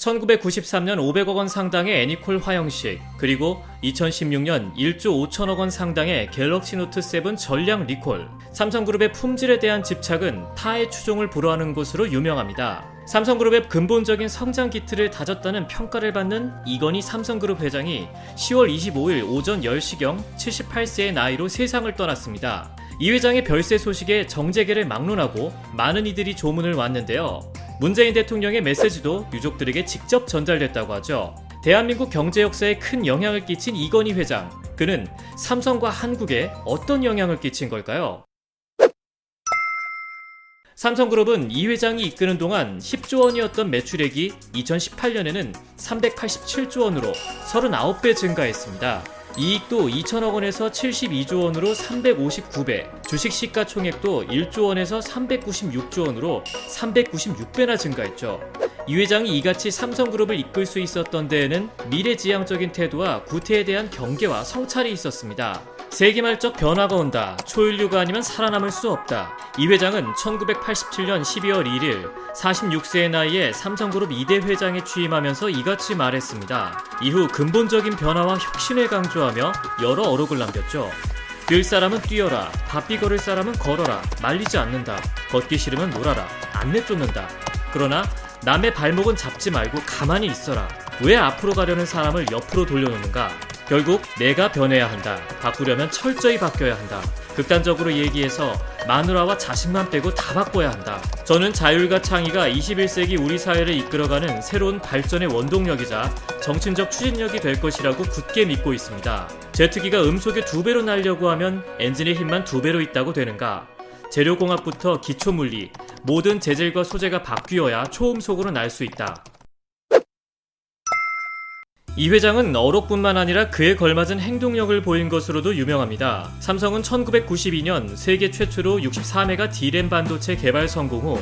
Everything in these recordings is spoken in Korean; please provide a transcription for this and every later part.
1993년 500억 원 상당의 애니콜 화형식, 그리고 2016년 1조 5천억 원 상당의 갤럭시 노트 7 전량 리콜. 삼성그룹의 품질에 대한 집착은 타의 추종을 불허하는 것으로 유명합니다. 삼성그룹의 근본적인 성장 기틀을 다졌다는 평가를 받는 이건희 삼성그룹 회장이 10월 25일 오전 10시경 78세의 나이로 세상을 떠났습니다. 이 회장의 별세 소식에 정재계를 막론하고 많은 이들이 조문을 왔는데요. 문재인 대통령의 메시지도 유족들에게 직접 전달됐다고 하죠. 대한민국 경제 역사에 큰 영향을 끼친 이건희 회장. 그는 삼성과 한국에 어떤 영향을 끼친 걸까요? 삼성그룹은 이 회장이 이끄는 동안 10조 원이었던 매출액이 2018년에는 387조 원으로 39배 증가했습니다. 이익도 2천억 원에서 72조 원으로 359배, 주식 시가총액도 1조 원에서 396조 원으로 396배나 증가했죠. 이 회장이 이같이 삼성그룹을 이끌 수 있었던 데에는 미래지향적인 태도와 구태에 대한 경계와 성찰이 있었습니다. 세기말적 변화가 온다. 초인류가 아니면 살아남을 수 없다. 이 회장은 1987년 12월 1일 46세의 나이에 삼성그룹 2대 회장에 취임하면서 이같이 말했습니다. 이후 근본적인 변화와 혁신을 강조하며 여러 어록을 남겼죠. 뛸 사람은 뛰어라. 바삐 걸을 사람은 걸어라. 말리지 않는다. 걷기 싫으면 놀아라. 안 내쫓는다. 그러나 남의 발목은 잡지 말고 가만히 있어라. 왜 앞으로 가려는 사람을 옆으로 돌려놓는가? 결국 내가 변해야 한다. 바꾸려면 철저히 바뀌어야 한다. 극단적으로 얘기해서 마누라와 자식만 빼고 다 바꿔야 한다. 저는 자율과 창의가 21세기 우리 사회를 이끌어가는 새로운 발전의 원동력이자 정치적 추진력이 될 것이라고 굳게 믿고 있습니다. 제트기가 음속에 두 배로 날려고 하면 엔진의 힘만 두 배로 있다고 되는가? 재료공학부터 기초물리, 모든 재질과 소재가 바뀌어야 초음속으로 날 수 있다. 이 회장은 어록뿐만 아니라 그에 걸맞은 행동력을 보인 것으로도 유명합니다. 삼성은 1992년 세계 최초로 64메가 D램 반도체 개발 성공 후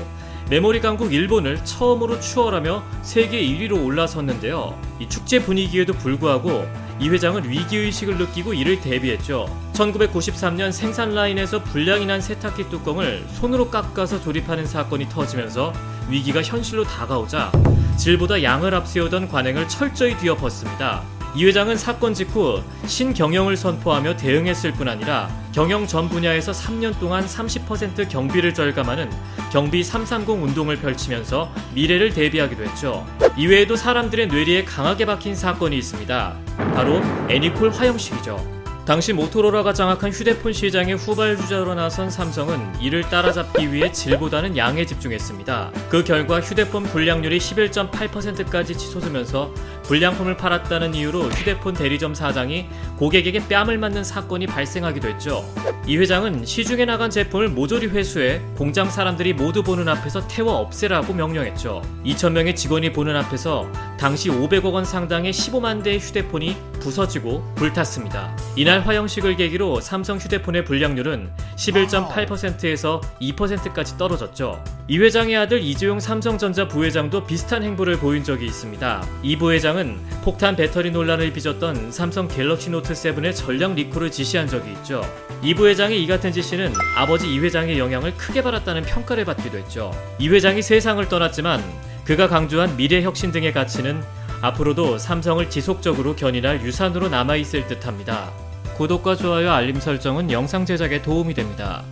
메모리 강국 일본을 처음으로 추월하며 세계 1위로 올라섰는데요. 이 축제 분위기에도 불구하고 이 회장은 위기의식을 느끼고 이를 대비했죠. 1993년 생산 라인에서 불량이 난 세탁기 뚜껑을 손으로 깎아서 조립하는 사건이 터지면서 위기가 현실로 다가오자 질보다 양을 앞세우던 관행을 철저히 뒤엎었습니다. 이 회장은 사건 직후 신경영을 선포하며 대응했을 뿐 아니라 경영 전 분야에서 3년 동안 30% 경비를 절감하는 경비 330 운동을 펼치면서 미래를 대비하기도 했죠. 이외에도 사람들의 뇌리에 강하게 박힌 사건이 있습니다. 바로 애니콜 화형식이죠. 당시 모토로라가 장악한 휴대폰 시장의 후발주자로 나선 삼성은 이를 따라잡기 위해 질보다는 양에 집중했습니다. 그 결과 휴대폰 불량률이 11.8%까지 치솟으면서 불량품을 팔았다는 이유로 휴대폰 대리점 사장이 고객에게 뺨을 맞는 사건이 발생하기도 했죠. 이 회장은 시중에 나간 제품을 모조리 회수해 공장 사람들이 모두 보는 앞에서 태워 없애라고 명령했죠. 2,000명의 직원이 보는 앞에서 당시 500억 원 상당의 15만 대의 휴대폰이 부서지고 불탔습니다. 이날 화형식을 계기로 삼성 휴대폰의 불량률은 11.8%에서 2%까지 떨어졌죠. 이 회장의 아들 이재용 삼성전자 부회장도 비슷한 행보를 보인 적이 있습니다. 이 부회장은 폭탄 배터리 논란을 빚었던 삼성 갤럭시 노트 7의 전량 리콜을 지시한 적이 있죠. 이 부회장의 이 같은 지시는 아버지 이 회장의 영향을 크게 받았다는 평가를 받기도 했죠. 이 회장이 세상을 떠났지만 그가 강조한 미래 혁신 등의 가치는 앞으로도 삼성을 지속적으로 견인할 유산으로 남아있을 듯 합니다. 구독과 좋아요 알림 설정은 영상 제작에 도움이 됩니다.